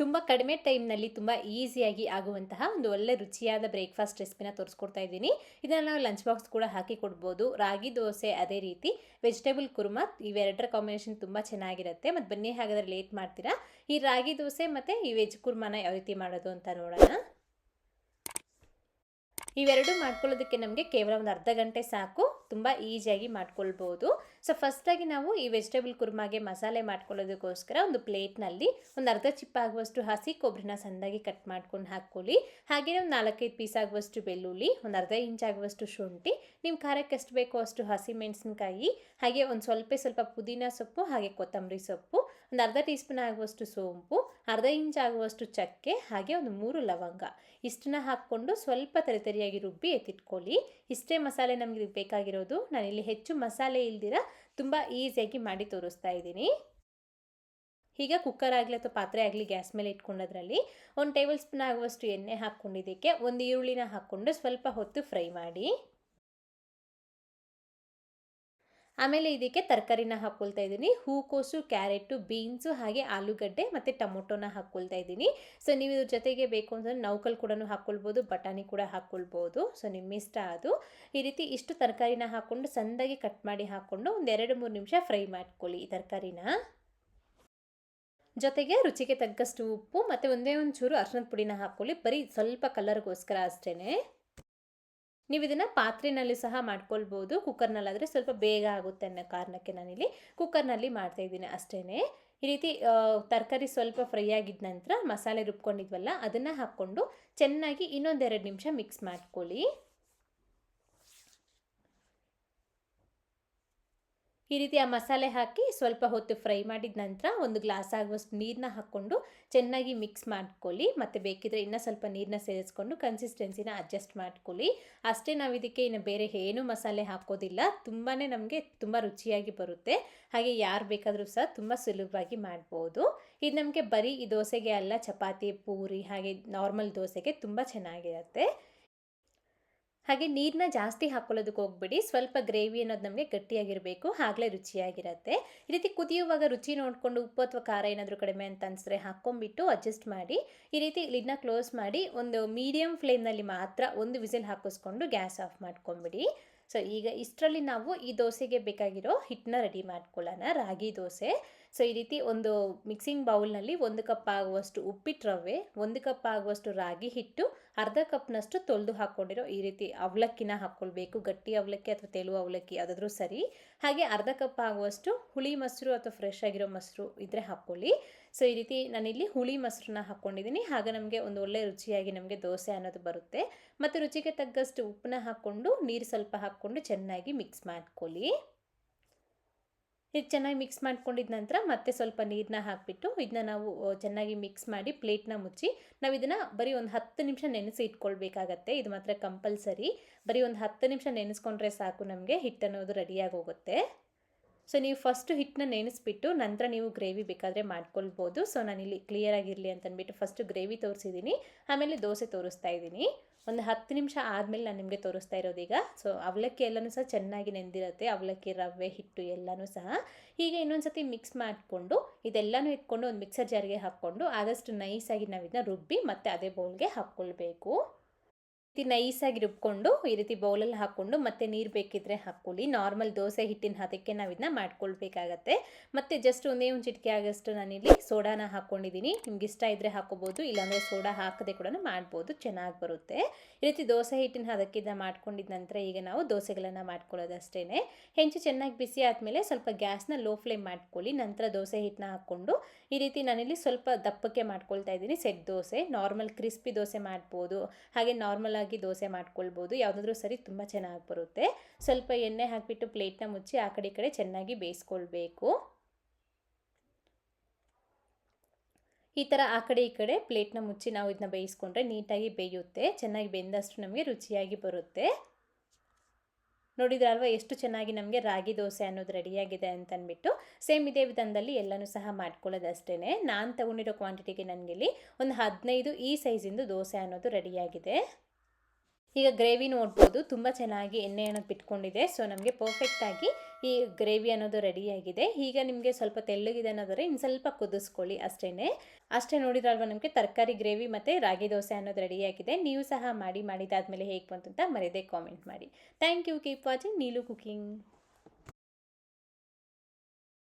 ತುಂಬ ಕಡಿಮೆ ಟೈಮ್ನಲ್ಲಿ ತುಂಬ ಈಸಿಯಾಗಿ ಆಗುವಂತಹ ಒಂದು ಒಳ್ಳೆ ರುಚಿಯಾದ ಬ್ರೇಕ್ಫಾಸ್ಟ್ ರೆಸಿಪಿನ ತೋರಿಸ್ಕೊಡ್ತಾ ಇದ್ದೀನಿ. ಇದನ್ನು ನಾವು ಲಂಚ್ ಬಾಕ್ಸ್ ಕೂಡ ಹಾಕಿ ಕೊಡ್ಬೋದು. ರಾಗಿ ದೋಸೆ ಅದೇ ರೀತಿ, ವೆಜಿಟೇಬಲ್ ಕುರ್ಮಾ, ಇವೆರಡರ ಕಾಂಬಿನೇಷನ್ ತುಂಬ ಚೆನ್ನಾಗಿರುತ್ತೆ. ಮತ್ತು ಬನ್ನಿ ಹಾಗಾದರೆ ಲೇಟ್ ಮಾಡ್ತೀರಾ? ಈ ರಾಗಿ ದೋಸೆ ಮತ್ತು ಈ ವೆಜ್ ಕುರ್ಮಾನ ಯಾವ ರೀತಿ ಮಾಡೋದು ಅಂತ ನೋಡೋಣ. ಇವೆರಡು ಮಾಡ್ಕೊಳ್ಳೋದಕ್ಕೆ ನಮಗೆ ಕೇವಲ ಒಂದು ಅರ್ಧ ಗಂಟೆ ಸಾಕು. ತುಂಬ ಈಸಿಯಾಗಿ ಮಾಡ್ಕೊಳ್ಬೋದು. ಸೊ ಫಸ್ಟಾಗಿ ನಾವು ಈ ವೆಜಿಟೇಬಲ್ ಕುರ್ಮಾಗೆ ಮಸಾಲೆ ಮಾಡ್ಕೊಳ್ಳೋದಕ್ಕೋಸ್ಕರ ಒಂದು ಪ್ಲೇಟ್ನಲ್ಲಿ ಒಂದು ಅರ್ಧ ಚಿಪ್ಪ ಆಗುವಷ್ಟು ಹಸಿ ಕೊಬ್ಬರಿನ ಸಣ್ಣದಾಗಿ ಕಟ್ ಮಾಡ್ಕೊಂಡು ಹಾಕ್ಕೊಳ್ಳಿ. ಹಾಗೆಯೇ ಒಂದು ನಾಲ್ಕೈದು ಪೀಸ್ ಆಗುವಷ್ಟು ಬೆಳ್ಳುಳ್ಳಿ, ಒಂದು ಅರ್ಧ ಇಂಚ್ ಆಗುವಷ್ಟು ಶುಂಠಿ ನಿಮ್ಮ ಖಾರಕ್ಕೆ ಎಷ್ಟು ಬೇಕೋ ಅಷ್ಟು ಹಸಿ ಮೆಣಸಿನ್ಕಾಯಿ, ಹಾಗೆ ಒಂದು ಸ್ವಲ್ಪ ಸ್ವಲ್ಪ ಪುದೀನ ಸೊಪ್ಪು, ಹಾಗೆ ಕೊತ್ತಂಬರಿ ಸೊಪ್ಪು, ಒಂದು ಅರ್ಧ ಟೀ ಸ್ಪೂನ್ ಆಗುವಷ್ಟು ಸೋಂಪು, ಅರ್ಧ ಇಂಚ್ ಆಗುವಷ್ಟು ಚಕ್ಕೆ, ಹಾಗೆ ಒಂದು ಮೂರು ಲವಂಗ. ಇಷ್ಟನ್ನ ಹಾಕ್ಕೊಂಡು ಸ್ವಲ್ಪ ತರಿತರಿಯಾಗಿ ರುಬ್ಬಿ ಎತ್ತಿಟ್ಕೊಳ್ಳಿ. ಇಷ್ಟೇ ಮಸಾಲೆ ನಮಗೆ ಬೇಕಾಗಿರೋದು. ನಾನಿಲ್ಲಿ ಹೆಚ್ಚು ಮಸಾಲೆ ಇಲ್ದಿರ ತುಂಬ ಈಸಿಯಾಗಿ ಮಾಡಿ ತೋರಿಸ್ತಾ ಇದ್ದೀನಿ. ಈಗ ಕುಕ್ಕರ್ ಆಗಲಿ ಅಥವಾ ಪಾತ್ರೆ ಆಗಲಿ ಗ್ಯಾಸ್ ಮೇಲೆ ಇಟ್ಕೊಂಡದ್ರಲ್ಲಿ ಒಂದು ಟೇಬಲ್ ಸ್ಪೂನ್ ಆಗುವಷ್ಟು ಎಣ್ಣೆ ಹಾಕ್ಕೊಂಡಿದ್ದಕ್ಕೆ ಒಂದು ಈರುಳ್ಳಿನ ಹಾಕ್ಕೊಂಡು ಸ್ವಲ್ಪ ಹೊತ್ತು ಫ್ರೈ ಮಾಡಿ. ಆಮೇಲೆ ಇದಕ್ಕೆ ತರಕಾರಿನ ಹಾಕ್ಕೊಳ್ತಾ ಇದ್ದೀನಿ. ಹೂಕೋಸು, ಕ್ಯಾರೆಟು, ಬೀನ್ಸು ಹಾಗೆ ಆಲೂಗಡ್ಡೆ ಮತ್ತು ಟೊಮೊಟೊನ ಹಾಕ್ಕೊಳ್ತಾ ಇದ್ದೀನಿ. ಸೊ, ನೀವು ಇದ್ರ ಜೊತೆಗೆ ಬೇಕು ಅಂತಂದರೆ ನೌಕಲ್ ಕೂಡ ಹಾಕ್ಕೊಳ್ಬೋದು ಬಟಾಣಿ ಕೂಡ ಹಾಕ್ಕೊಳ್ಬೋದು ಸೊ, ನಿಮ್ಮ ಇಷ್ಟ ಅದು. ಈ ರೀತಿ ಇಷ್ಟು ತರಕಾರಿನ ಹಾಕ್ಕೊಂಡು ಸಣ್ಣದಾಗಿ ಕಟ್ ಮಾಡಿ ಹಾಕ್ಕೊಂಡು ಒಂದು ಎರಡು ಮೂರು ನಿಮಿಷ ಫ್ರೈ ಮಾಡ್ಕೊಳ್ಳಿ ಈ ತರಕಾರಿನ. ಜೊತೆಗೆ ರುಚಿಗೆ ತಗ್ಗಷ್ಟು ಉಪ್ಪು ಮತ್ತು ಒಂದೇ ಒಂದು ಚೂರು ಅರ್ಶಿನದ ಪುಡಿನ ಹಾಕ್ಕೊಳ್ಳಿ. ಬರೀ ಸ್ವಲ್ಪ ಕಲರ್ಗೋಸ್ಕರ ಅಷ್ಟೇ ನೀವು ಇದನ್ನು ಪಾತ್ರೆನಲ್ಲಿ ಸಹ ಮಾಡ್ಕೊಳ್ಬೋದು. ಕುಕ್ಕರ್ನಲ್ಲಾದರೆ ಸ್ವಲ್ಪ ಬೇಗ ಆಗುತ್ತೆ ಅನ್ನೋ ಕಾರಣಕ್ಕೆ ನಾನಿಲ್ಲಿ ಕುಕ್ಕರ್ನಲ್ಲಿ ಮಾಡ್ತಾಯಿದ್ದೀನಿ ಅಷ್ಟೇ ಈ ರೀತಿ ತರಕಾರಿ ಸ್ವಲ್ಪ ಫ್ರೈ ಆಗಿದ ನಂತರ ಮಸಾಲೆ ರುಬ್ಕೊಂಡಿದ್ವಲ್ಲ, ಅದನ್ನು ಹಾಕ್ಕೊಂಡು ಚೆನ್ನಾಗಿ ಇನ್ನೊಂದೆರಡು ನಿಮಿಷ ಮಿಕ್ಸ್ ಮಾಡ್ಕೊಳ್ಳಿ. ಈ ರೀತಿ ಆ ಮಸಾಲೆ ಹಾಕಿ ಸ್ವಲ್ಪ ಹೊತ್ತು ಫ್ರೈ ಮಾಡಿದ ನಂತರ ಒಂದು ಗ್ಲಾಸ್ ಆಗುವಷ್ಟು ನೀರನ್ನ ಹಾಕ್ಕೊಂಡು ಚೆನ್ನಾಗಿ ಮಿಕ್ಸ್ ಮಾಡ್ಕೊಳ್ಳಿ. ಮತ್ತು ಬೇಕಿದ್ರೆ ಇನ್ನೂ ಸ್ವಲ್ಪ ನೀರನ್ನ ಸೇರಿಸ್ಕೊಂಡು ಕನ್ಸಿಸ್ಟೆನ್ಸಿನ ಅಡ್ಜಸ್ಟ್ ಮಾಡ್ಕೊಳ್ಳಿ. ಅಷ್ಟೇ ನಾವು ಇದಕ್ಕೆ ಇನ್ನು ಬೇರೆ ಏನು ಮಸಾಲೆ ಹಾಕೋದಿಲ್ಲ. ತುಂಬಾ ನಮಗೆ ತುಂಬ ರುಚಿಯಾಗಿ ಬರುತ್ತೆ. ಹಾಗೆ ಯಾರು ಬೇಕಾದರೂ ಸಹ ತುಂಬ ಸುಲಭವಾಗಿ ಮಾಡ್ಬೋದು. ಇದು ನಮಗೆ ಬರೀ ಈ ದೋಸೆಗೆ ಅಲ್ಲ, ಚಪಾತಿ, ಪೂರಿ ಹಾಗೆ ನಾರ್ಮಲ್ ದೋಸೆಗೆ ತುಂಬ ಚೆನ್ನಾಗಿರುತ್ತೆ. ಹಾಗೆ ನೀರನ್ನ ಜಾಸ್ತಿ ಹಾಕೊಳ್ಳೋದಕ್ಕೆ ಹೋಗ್ಬಿಡಿ. ಸ್ವಲ್ಪ ಗ್ರೇವಿ ಅನ್ನೋದು ನಮಗೆ ಗಟ್ಟಿಯಾಗಿರಬೇಕು, ಆಗಲೇ ರುಚಿಯಾಗಿರುತ್ತೆ. ಈ ರೀತಿ ಕುದಿಯುವಾಗ ರುಚಿ ನೋಡಿಕೊಂಡು ಉಪ್ಪು ಅಥವಾ ಖಾರ ಏನಾದರೂ ಕಡಿಮೆ ಅಂತ ಅನಿಸಿದ್ರೆ ಹಾಕ್ಕೊಂಬಿಟ್ಟು ಅಡ್ಜಸ್ಟ್ ಮಾಡಿ, ಈ ರೀತಿ ಲಿಡ್ನ ಕ್ಲೋಸ್ ಮಾಡಿ ಒಂದು ಮೀಡಿಯಮ್ ಫ್ಲೇಮ್ನಲ್ಲಿ ಮಾತ್ರ ಒಂದು ವಿಸಿಲ್ ಹಾಕಿಸ್ಕೊಂಡು ಗ್ಯಾಸ್ ಆಫ್ ಮಾಡ್ಕೊಂಬಿಡಿ. ಸೊ ಈಗ ಇಷ್ಟರಲ್ಲಿ ನಾವು ಈ ದೋಸೆಗೆ ಬೇಕಾಗಿರೋ ಹಿಟ್ಟನ್ನ ರೆಡಿ ಮಾಡ್ಕೊಳ್ಳೋಣ. ರಾಗಿ ದೋಸೆ. ಸೊ ಈ ರೀತಿ ಒಂದು ಮಿಕ್ಸಿಂಗ್ ಬೌಲ್ನಲ್ಲಿ ಒಂದು ಕಪ್ ಆಗುವಷ್ಟು ಉಪ್ಪಿಟ್ಟು ರವೆ, ಒಂದು ಕಪ್ ಆಗುವಷ್ಟು ರಾಗಿ ಹಿಟ್ಟು, ಅರ್ಧ ಕಪ್ನಷ್ಟು ತೊಳೆದು ಹಾಕ್ಕೊಂಡಿರೋ ಈ ರೀತಿ ಅವಲಕ್ಕಿನ ಹಾಕ್ಕೊಳ್ಬೇಕು. ಗಟ್ಟಿ ಅವಲಕ್ಕಿ ಅಥವಾ ತೆಳು ಅವಲಕ್ಕಿ ಯಾವುದಾದ್ರೂ ಸರಿ. ಹಾಗೆ ಅರ್ಧ ಕಪ್ ಆಗುವಷ್ಟು ಹುಳಿ ಮೊಸರು ಅಥವಾ ಫ್ರೆಶ್ ಆಗಿರೋ ಮೊಸರು ಇದ್ದರೆ ಹಾಕ್ಕೊಳ್ಳಿ. ಸೊ ಈ ರೀತಿ ನಾನಿಲ್ಲಿ ಹುಳಿ ಮೊಸರನ್ನ ಹಾಕ್ಕೊಂಡಿದ್ದೀನಿ. ಹಾಗೆ ನಮಗೆ ಒಂದು ಒಳ್ಳೆ ರುಚಿಯಾಗಿ ನಮಗೆ ದೋಸೆ ಅನ್ನೋದು ಬರುತ್ತೆ. ಮತ್ತು ರುಚಿಗೆ ತಗ್ಗಷ್ಟು ಉಪ್ಪನ್ನ ಹಾಕ್ಕೊಂಡು ನೀರು ಸ್ವಲ್ಪ ಹಾಕ್ಕೊಂಡು ಚೆನ್ನಾಗಿ ಮಿಕ್ಸ್ ಮಾಡ್ಕೊಳ್ಳಿ. ಇದು ಚೆನ್ನಾಗಿ ಮಿಕ್ಸ್ ಮಾಡ್ಕೊಂಡಿದ ನಂತರ ಮತ್ತೆ ಸ್ವಲ್ಪ ನೀರನ್ನ ಹಾಕಿಬಿಟ್ಟು ಇದನ್ನ ನಾವು ಚೆನ್ನಾಗಿ ಮಿಕ್ಸ್ ಮಾಡಿ ಪ್ಲೇಟ್ನ ಮುಚ್ಚಿ ನಾವು ಇದನ್ನು ಬರೀ ಒಂದು ಹತ್ತು ನಿಮಿಷ ನೆನೆಸಿ ಇಟ್ಕೊಳ್ಬೇಕಾಗತ್ತೆ. ಇದು ಮಾತ್ರ ಕಂಪಲ್ಸರಿ. ಬರೀ ಒಂದು ಹತ್ತು ನಿಮಿಷ ನೆನೆಸ್ಕೊಂಡ್ರೆ ಸಾಕು ನಮಗೆ ಹಿಟ್ಟು ಅನ್ನೋದು ರೆಡಿಯಾಗಿ ಹೋಗುತ್ತೆ ಸೊ ನೀವು ಫಸ್ಟು ಹಿಟ್ಟನ್ನ ನೆನೆಸ್ಬಿಟ್ಟು ನಂತರ ನೀವು ಗ್ರೇವಿ ಬೇಕಾದರೆ ಮಾಡ್ಕೊಳ್ಬೋದು. ಸೊ ಇಲ್ಲಿ ಕ್ಲಿಯರ್ ಆಗಿರಲಿ ಅಂತಂದ್ಬಿಟ್ಟು ಫಸ್ಟು ಗ್ರೇವಿ ತೋರಿಸಿದ್ದೀನಿ ಆಮೇಲೆ ದೋಸೆ ತೋರಿಸ್ತಾ ಇದ್ದೀನಿ ಒಂದು ಹತ್ತು ನಿಮಿಷ ಆದಮೇಲೆ ನಾನು ನಿಮಗೆ ತೋರಿಸ್ತಾ ಇರೋದೀಗ ಸೊ ಅವಲಕ್ಕಿ ಎಲ್ಲನೂ ಸಹ ಚೆನ್ನಾಗಿ ನೆಂದಿರುತ್ತೆ. ಅವಲಕ್ಕಿ ರವೆ, ಹಿಟ್ಟು ಎಲ್ಲನೂ ಸಹ. ಹೀಗೆ ಇನ್ನೊಂದು ಸತಿ ಮಿಕ್ಸ್ ಮಾಡಿಕೊಂಡು ಇದೆಲ್ಲನೂ ಇಟ್ಕೊಂಡು ಒಂದು ಮಿಕ್ಸರ್ ಜಾರಿಗೆ ಹಾಕ್ಕೊಂಡು ಆದಷ್ಟು ನೈಸಾಗಿ ನಾವು ಇದನ್ನ ರುಬ್ಬಿ ಮತ್ತು ಅದೇ ಬೌಲ್ಗೆ ಹಾಕ್ಕೊಳ್ಬೇಕು. ರೀತಿ ನೈಸಾಗಿ ರುಬ್ಕೊಂಡು ಈ ರೀತಿ ಬೌಲಲ್ಲಿ ಹಾಕ್ಕೊಂಡು ಮತ್ತೆ ನೀರು ಬೇಕಿದ್ರೆ ಹಾಕ್ಕೊಳ್ಳಿ. ನಾರ್ಮಲ್ ದೋಸೆ ಹಿಟ್ಟಿನ ಹದಕ್ಕೆ ನಾವು ಇದನ್ನ ಮಾಡ್ಕೊಳ್ಬೇಕಾಗತ್ತೆ. ಮತ್ತು ಜಸ್ಟ್ ಒಂದೇ ಒಂದು ಚಿಟಿಕೆ ಆಗಷ್ಟು ನಾನಿಲ್ಲಿ ಸೋಡಾನ ಹಾಕ್ಕೊಂಡಿದ್ದೀನಿ ನಿಮ್ಗೆ ಇಷ್ಟ ಇದ್ದರೆ ಹಾಕೋಬೋದು ಇಲ್ಲಾಂದರೆ ಸೋಡಾ ಹಾಕದೆ ಕೂಡ ಮಾಡ್ಬೋದು, ಚೆನ್ನಾಗಿ ಬರುತ್ತೆ. ಈ ರೀತಿ ದೋಸೆ ಹಿಟ್ಟಿನ ಹದಕ್ಕಿಂದ ಮಾಡ್ಕೊಂಡಿದ್ದ ನಂತರ ಈಗ ನಾವು ದೋಸೆಗಳನ್ನು ಮಾಡ್ಕೊಳ್ಳೋದಷ್ಟೇ ಹೆಂಚು ಚೆನ್ನಾಗಿ ಬಿಸಿ ಆದಮೇಲೆ ಸ್ವಲ್ಪ ಗ್ಯಾಸ್ನ ಲೋ ಫ್ಲೇಮ್ ಮಾಡ್ಕೊಳ್ಳಿ. ನಂತರ ದೋಸೆ ಹಿಟ್ಟನ್ನ ಹಾಕ್ಕೊಂಡು ಈ ರೀತಿ ನಾನಿಲ್ಲಿ ಸ್ವಲ್ಪ ದಪ್ಪಕ್ಕೆ ಮಾಡ್ಕೊಳ್ತಾ ಇದ್ದೀನಿ set dosa. Normal crispy dosa ಮಾಡ್ಬೋದು. ಹಾಗೆ ನಾರ್ಮಲ್ ಆಗಿ ದೋಸೆ ಮಾಡ್ಕೊಳ್ಬೋದು. ಯಾವುದಾದ್ರೂ ಸರಿ ತುಂಬ ಚೆನ್ನಾಗಿ ಬರುತ್ತೆ. ಸ್ವಲ್ಪ ಎಣ್ಣೆ ಹಾಕಿಬಿಟ್ಟು ಪ್ಲೇಟ್ನ ಮುಚ್ಚಿ ಆ ಕಡೆ ಈ ಕಡೆ ಚೆನ್ನಾಗಿ ಬೇಯಿಸ್ಕೊಳ್ಬೇಕು. ಈ ಥರ ಆ ಕಡೆ ಈ ಕಡೆ ಪ್ಲೇಟ್ನ ಮುಚ್ಚಿ ನಾವು ಇದನ್ನ ಬೇಯಿಸ್ಕೊಂಡ್ರೆ ನೀಟಾಗಿ ಬೇಯುತ್ತೆ. ಚೆನ್ನಾಗಿ ಬೆಂದಷ್ಟು ನಮಗೆ ರುಚಿಯಾಗಿ ಬರುತ್ತೆ. ನೋಡಿದ್ರಲ್ವ ಎಷ್ಟು ಚೆನ್ನಾಗಿ ನಮಗೆ ರಾಗಿ ದೋಸೆ ಅನ್ನೋದು ರೆಡಿಯಾಗಿದೆ ಅಂತಂದ್ಬಿಟ್ಟು ಸೇಮ್ ಇದೇ ವಿಧಾನದಲ್ಲಿ ಎಲ್ಲನೂ ಸಹ ಮಾಡ್ಕೊಳ್ಳೋದಷ್ಟೇ ನಾನು ತಗೊಂಡಿರೋ ಕ್ವಾಂಟಿಟಿಗೆ ನನಗಿಲ್ಲಿ ಒಂದು ಹದಿನೈದು ಈ ಸೈಜಿಂದು ದೋಸೆ ಅನ್ನೋದು ರೆಡಿಯಾಗಿದೆ ಈಗ ಗ್ರೇವಿ ನೋಡ್ಬೋದು. ತುಂಬ ಚೆನ್ನಾಗಿ ಎಣ್ಣೆ ಅನ್ನೋದು ಬಿಟ್ಕೊಂಡಿದೆ. ಸೊ ನಮಗೆ ಪರ್ಫೆಕ್ಟಾಗಿ ಈ ಗ್ರೇವಿ ಅನ್ನೋದು ರೆಡಿಯಾಗಿದೆ ಈಗ ನಿಮಗೆ ಸ್ವಲ್ಪ ತೆಳ್ಳಗಿದೆ ಅನ್ನೋದಾದ್ರೆ ಇನ್ನು ಸ್ವಲ್ಪ ಕುದಿಸ್ಕೊಳ್ಳಿ ಅಷ್ಟೇ ಅಷ್ಟೇ ನೋಡಿದ್ರಲ್ವ ನಮಗೆ ತರಕಾರಿ ಗ್ರೇವಿ ಮತ್ತು ರಾಗಿ ದೋಸೆ ಅನ್ನೋದು ರೆಡಿಯಾಗಿದೆ ನೀವು ಸಹ ಮಾಡಿ, ಮಾಡಿದಾದ್ಮೇಲೆ ಹೇಗೆ ಬಂತು ಅಂತ ಮರೆಯದೆ ಕಾಮೆಂಟ್ ಮಾಡಿ. Thank you keep watching Neelu cooking.